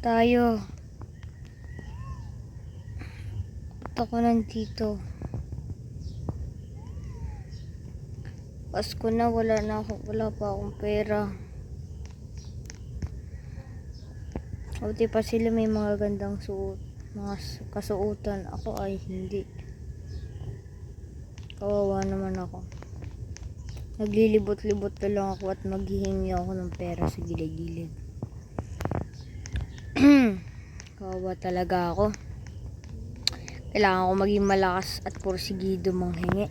tayo. Ba't ako nandito? Pasko na, wala na ako, wala pa akong pera. Buti pa sila may mga gandang suot, mga kasuotan. Ako ay hindi. Kawawa naman ako. Naglilibot-libot na lang ako at maghihingi ako ng pera sa gilid-gilid. Kawawa talaga ako. Kailangan ko maging malakas at porsigido manghingi.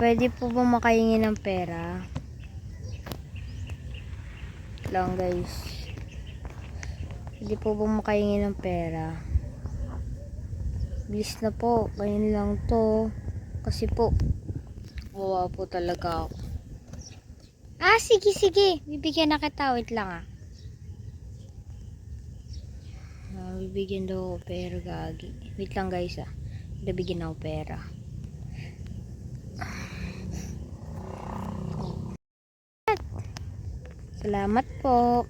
Pwede po ba makahingi ng pera? Lang guys. Pwede po ba makahingi ng pera? Bilis na po. Ngayon lang to. Kasi po, kawawa po talaga ako. Ah, sige, sige. Bibigyan na kita. Wait lang ah. Ah, bibigyan daw ako pera, gagi. Wait lang guys ah. Bibigyan ako pera. Salamat po.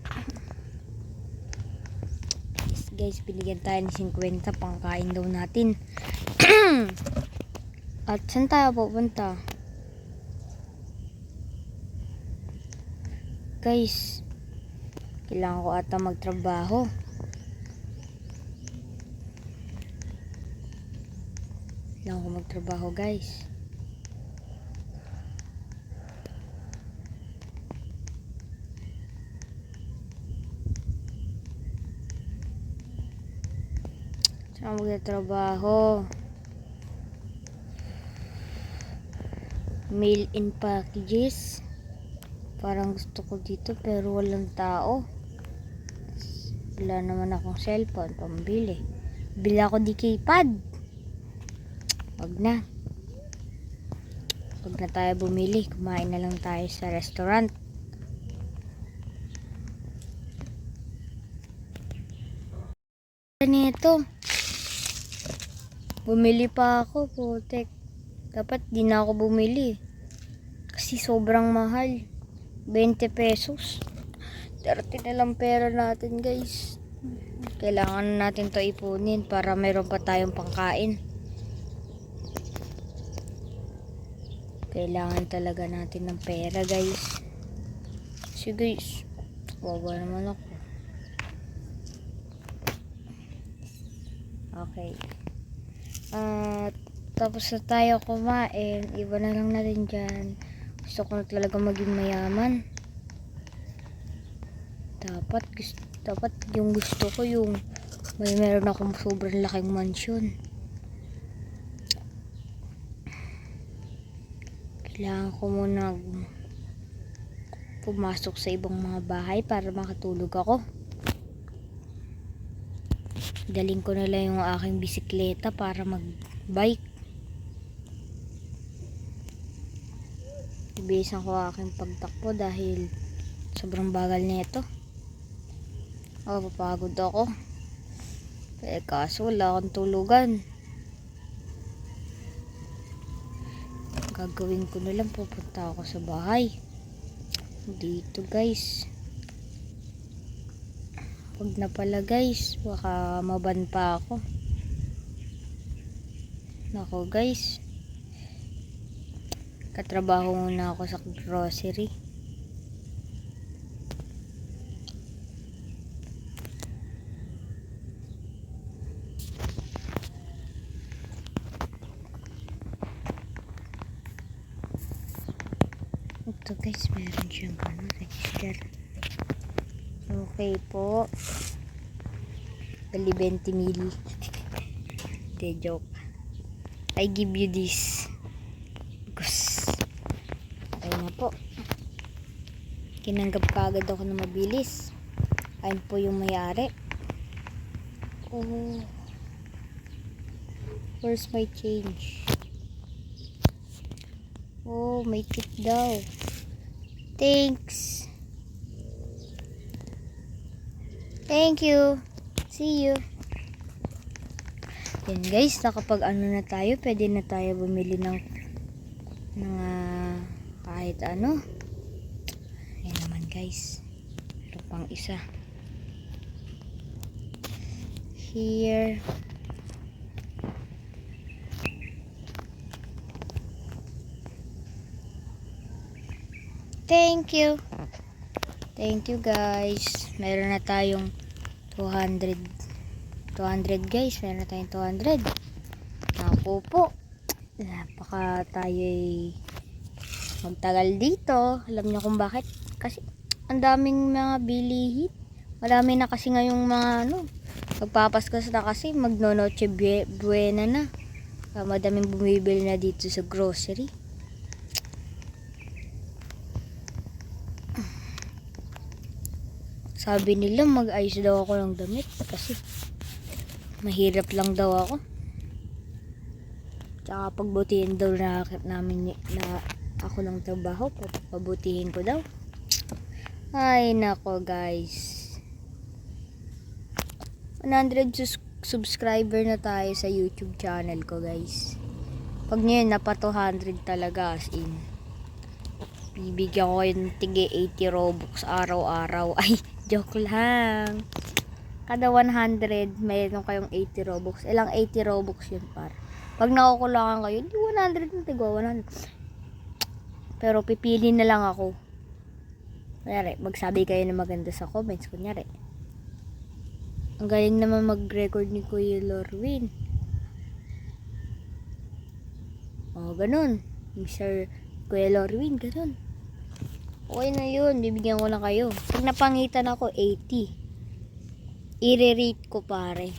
Yes, guys, binigyan tayo ng 50 pangkain daw natin. At saan tayo pupunta? Guys, kailangan ko ata magtrabaho. Kailangan ko magtrabaho, guys. Saan magtatrabaho? Mail in packages. Parang gusto ko dito pero walang tao. Wala naman akong cellphone pambili. Bili ako di keypad. Wag na. Wag na tayo bumili. Kumain na lang tayo sa restaurant. Ano ito? Bumili pa ako, putek. Dapat di na ako bumili. Kasi sobrang mahal. 20 pesos. 30 na lang pera natin, guys. Kailangan natin to ipunin para meron pa tayong pangkain. Kailangan talaga natin ng pera, guys. So, guys, wawa naman ako. Okay. At tapos na tayo kumain, iba na lang natin dyan. Gusto ko na talaga maging mayaman. Dapat, gusto, dapat yung gusto ko yung may meron akong sobrang laking mansyon. Kailangan ko muna pumasok sa ibang mga bahay para makatulog ako. Daling ko na lang yung aking bisikleta para mag-bike. Ibisan ko aking pagtakbo dahil sobrang bagal nito. Oh, papagod ako. Eh, kaso wala akong tulugan. Gagawin ko na lang, pupunta ako sa bahay. Dito guys. Huwag na pala guys, baka maban pa ako. Nako guys. Katrabaho muna ako sa grocery. Ito guys, meron siyang ano, register. Okay po. Bali 20 mil. Hindi, joke. I give you this. Gus. Okay na po. Kinanggap ka agad ako na mabilis. Ayun po yung mayari. Oh. Where's my change? Oh, may tip daw. Thanks. Thank you. See you. Yan guys, nakapag ano na tayo, pwede na tayo bumili ng ng ah, kahit ano. Guys. Meron pang isa. Here. Thank you. Thank you guys. Meron na tayong 200. 200 guys. Meron na tayong 200. Ako po. Napaka tayo magtagal dito. Alam niyo kung bakit? Kasi ang daming mga bilihin. Marami na kasi ngayong mga ano. Magpapaskas na kasi magnonoche bue- buena na. Kaya madaming bumibili na dito sa grocery. Sabi nila mag-ayos daw ako ng damit kasi mahirap lang daw ako. Tsaka pagbutihin daw na namin na ako ng trabaho, pabutihin ko daw. Ay nako guys. 100 sus- subscriber na tayo sa YouTube channel ko guys. Pag ngayon napa 200 talaga as in. Bibigyan ko yung tige 80 Robux araw-araw. Ay, joke lang. Kada 100, mayroon kayong 80 Robux. Ilang 80 Robux yun par. Pag nakukulangan kayo, di 100 na tigwa 100. Pero pipili na lang ako. Kunyari, magsabi kayo na maganda sa comments. Kunyari, ang galing naman mag-record ni Kuya Lorwin. O, ganun. Mr. Kuya Lorwin, ganun. Okay na yun. Bibigyan ko na kayo. Pag napangitan ako, 80. I-rate ko pare.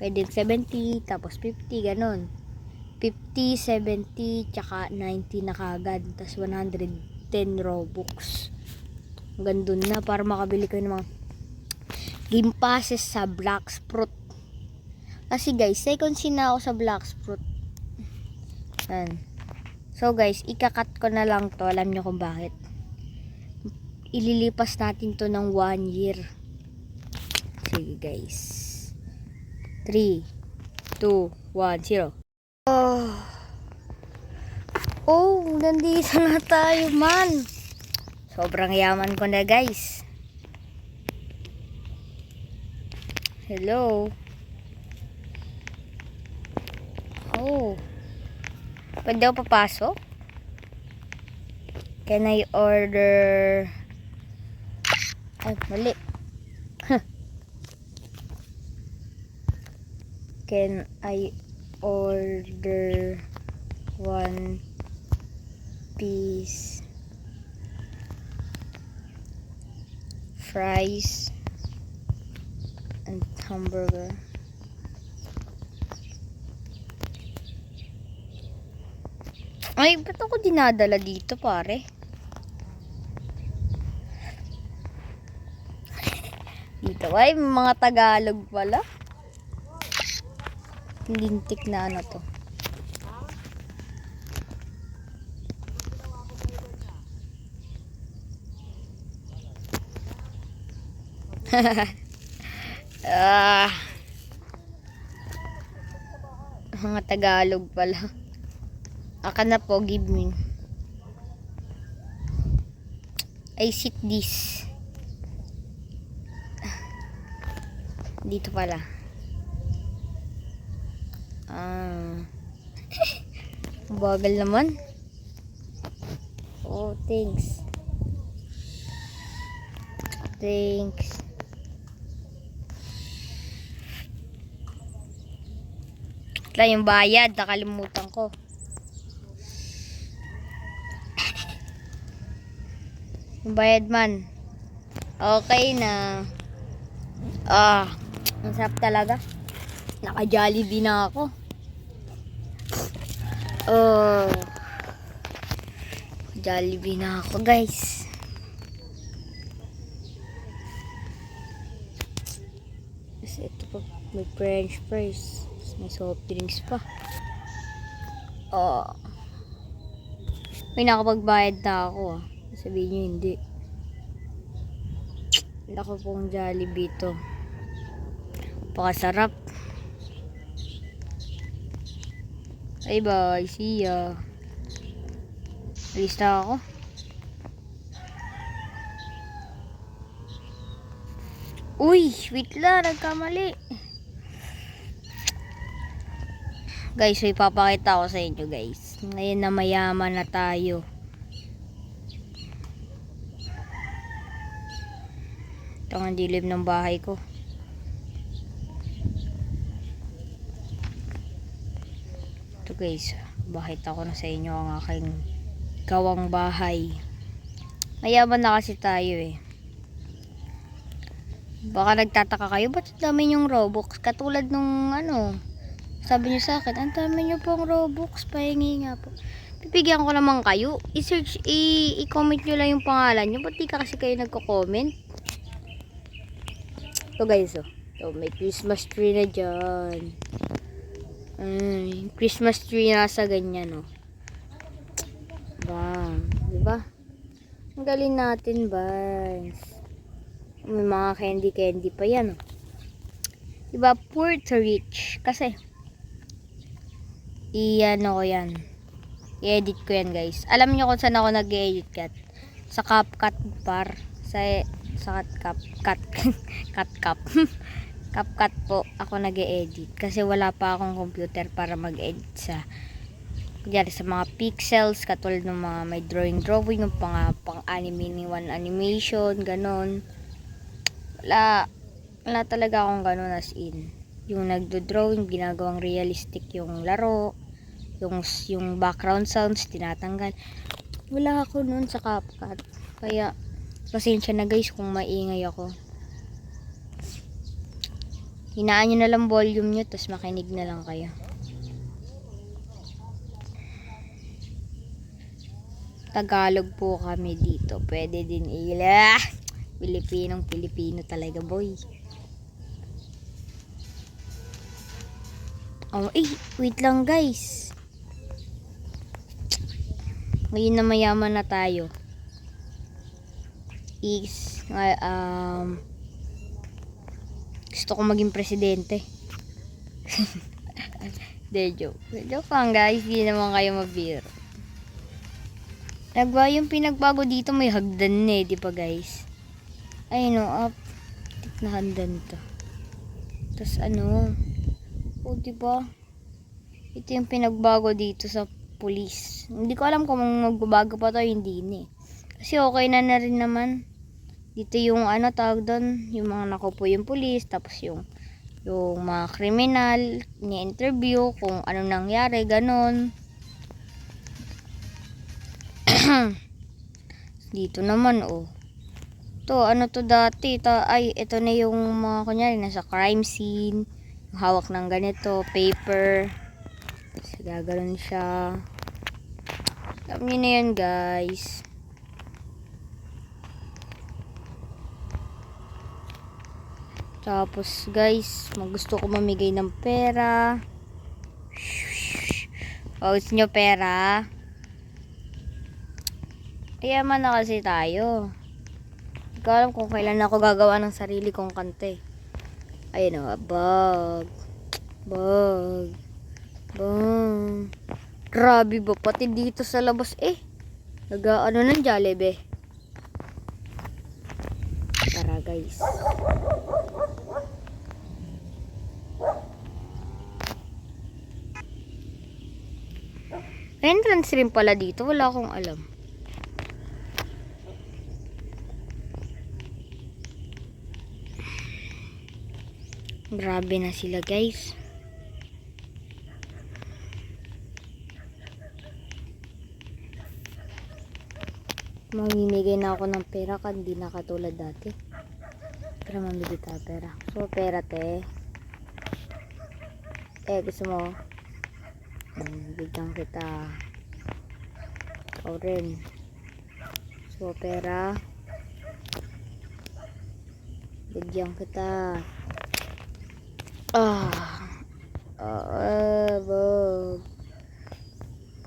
Pwede 70, tapos 50, ganun. 50, 70, tsaka 90 na kagad. Tapos 110 Robux. Hanggang na para makabili kayo ng mga game passes sa Black Sprout. Kasi guys, second na ako sa Black Sprout. Yan. So guys, ikakat ko na lang to. Alam nyo kung bakit. Ililipas natin to ng one year. Sige guys. 3, 2, 1, 0. Oh. Oh, nandito na tayo man. Sobrang yaman ko na guys. Hello. Oh. Pwede ako papasok? Can I order... Ay, mali. Can I order one piece fries and hamburger? Ay, ba't ako dinadala dito, pare? Dito ay, mga Tagalog pala. Lintik na ano to. Ah. Mga Tagalog pala. Aka na po, give me. I sit this. Dito pala. Ah. Bagal naman. Oh, thanks. Thanks. Wala yung bayad, nakalimutan ko. Yung bayad man. Okay na. Ah, ang talaga. Naka-jollibee na ako. Oh. Jollibee na ako, guys. Kasi ito pa, may french fries. May soft drinks pa. Oh. May nakapagbayad na ako ah. Sabihin nyo hindi. Lako pong Jollibee to. Pakasarap. Bye bye. See ya. Alis na ako. Uy, wait lang, nagkamali. Guys, so ipapakita ko sa inyo guys. Ngayon na mayaman na tayo. Ito ang dilim ng bahay ko. Ito guys, bakit ako na sa inyo ang aking gawang bahay. Mayaman na kasi tayo eh. Baka nagtataka kayo, ba't dami yung Robux? Katulad nung ano, sabi niyo sa akin, ang dami niyo pong Robux, pahingi nga po. Pipigyan ko naman kayo. I-search, i-comment nyo lang yung pangalan nyo. Ba't di ka kasi kayo nagko-comment? So guys, oh. So, may Christmas tree na dyan. Mm, Christmas tree nasa ganyan, oh. Bam. Diba? Ang galing natin, guys. May mga candy-candy pa yan, oh. Diba? Poor to rich. Kasi, i-ano ko yan. I-edit ko yan, guys. Alam niyo kung saan ako nag-edit cat? Sa CapCut bar. Sa, sa CapCut. Cut, cut, cap. CapCut po ako nag-edit. Kasi wala pa akong computer para mag-edit sa kunyari sa mga pixels, katulad ng mga may drawing-drawing, yung pang, pang anime ni one animation, ganon. Wala, wala talaga akong ganon as in. Yung nagdo-drawing, ginagawang realistic yung laro, yung, yung background sounds, tinatanggal. Wala ako nun sa CapCut. Kaya, pasensya na guys kung maingay ako. Hinaan nyo na lang volume nyo, tapos makinig na lang kayo. Tagalog po kami dito. Pwede din ila. Pilipinong Pilipino talaga, boy. Oh, eh, wait lang guys. Ngayon na mayaman na tayo. Is, um, gusto ko maging presidente. De joke. Joke lang guys, di naman kayo mabiro. Nagba yung pinagbago dito may hagdan eh, di ba guys? Ay no, up. Tik na hagdan to. Tapos ano, o di ba? Ito yung pinagbago dito sa police. Hindi ko alam kung magbabago pa to hindi ni. Kasi okay na na rin naman. Dito yung ano tawag doon, yung mga nakupo yung police, tapos yung yung mga kriminal, ni-interview kung ano nangyari, ganon. Dito naman, oh. To, ano to dati? Ta, ay, ito na yung mga, kunyari, nasa crime scene. Yung hawak ng ganito, paper. Gaganon siya. Alam niyo na yan, guys. Tapos, guys, gusto ko mamigay ng pera. O, gusto nyo pera? Yaman na kasi tayo. Hindi ko alam kung kailan ako gagawa ng sarili kong kante. Ayun o, bag. Bag. Bag. Grabe ba, pati dito sa labas eh. Nag-ano ng Jollibee. Tara guys. Entrance rin pala dito. Wala akong alam. Grabe na sila guys. Mamimigay na ako ng pera kan di na katulad dati. Pero mamili tayo pera. So, pera te. Eh, gusto mo? Bigyan kita. Ikaw rin. So, pera. Bigyan kita. Ah. Ah, bog.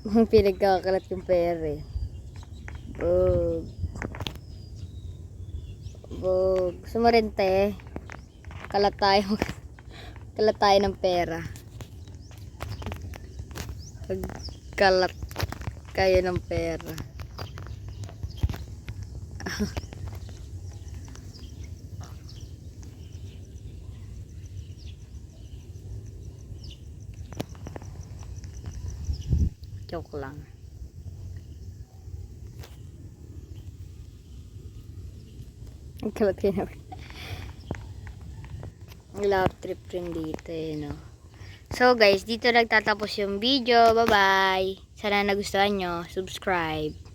Pinagkakalat yung pera eh. Bug. Bug. Sumarente. Kalatay. Kalatay ng pera. Kalat kayo ng pera. Joke lang. Nagkalat kayo. Love trip rin dito eh, no? So guys, dito nagtatapos yung video. Bye-bye! Sana nagustuhan nyo. Subscribe.